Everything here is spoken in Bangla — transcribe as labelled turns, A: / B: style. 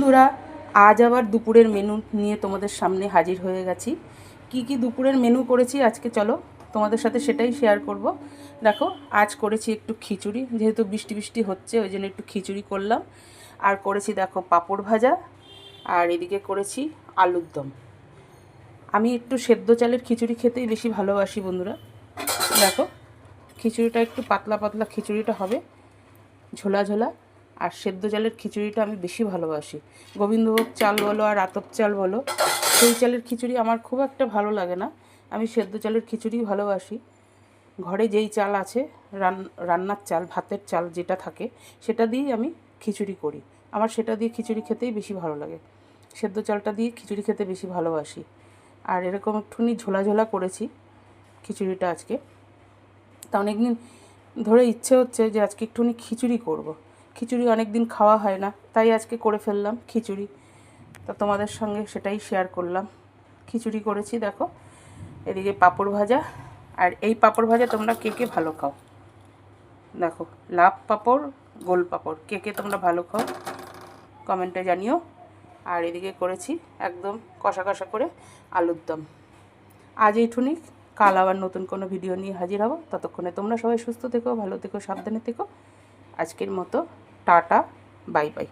A: বন্ধুরা, আজ আবার দুপুরের মেনু নিয়ে তোমাদের সামনে হাজির হয়ে গেছি। কি কি দুপুরের মেনু করেছি আজকে চলো তোমাদের সাথে সেটাই শেয়ার করব। দেখো, আজ করেছি একটু খিচুড়ি, যেহেতু বৃষ্টি বৃষ্টি হচ্ছে, ওই জন্য একটু খিচুড়ি করলাম। আর করেছি দেখো পাঁপড় ভাজা, আর এদিকে করেছি আলুর দম। আমি একটু সেদ্ধ চালের খিচুড়ি খেতেই বেশি ভালোবাসি বন্ধুরা। দেখো, খিচুড়িটা একটু পাতলা পাতলা খিচুড়িটা হবে, ঝোলা ঝোলা। আর সেদ্ধ চালের খিচুড়িটা আমি বেশি ভালোবাসি। গোবিন্দভোগ চাল বলো আর আতপ চাল বলো, সেই চালের খিচুড়ি আমার খুব একটা ভালো লাগে না। আমি সেদ্ধ চালের খিচুড়ি ভালোবাসি। ঘরে যেই চাল আছে, রান, রান্নার চাল, ভাতের চাল যেটা থাকে, সেটা দিয়েই আমি খিচুড়ি করি। আমার সেটা দিয়ে খিচুড়ি খেতেই বেশি ভালো লাগে। সেদ্ধ চালটা দিয়ে খিচুড়ি খেতে বেশি ভালোবাসি। আর এরকম একটুখানি ঝোলা ঝোলা করেছি খিচুড়িটা আজকে। তা অনেকদিন ধরে ইচ্ছে হচ্ছে যে আজকে একটুখানি খিচুড়ি করব। খিচুড়ি অনেক দিন খাওয়া হয় না, তাই আজকে করে ফেললাম খিচুড়ি। তা তোমাদের সঙ্গে সেটাই শেয়ার করলাম। খিচুড়ি করেছি, দেখো, এদিকে পাঁপড় ভাজা, আর এই পাঁপড় ভাজা তোমরা কে কে ভালো খাও? দেখো লাভ পাঁপড়, গোল পাঁপড়, কে কে তোমরা ভালো খাও কমেন্টে জানিও। আর এদিকে করেছি একদম কষা কষা করে আলুর দম। আজ এইটুনি, কাল আবার নতুন কোনো ভিডিও নিয়ে হাজির হব। ততক্ষণে তোমরা সবাই সুস্থ থেকো, ভালো থেকো, সাবধানে থেকো। আজকের মতো টাটা বাই বাই।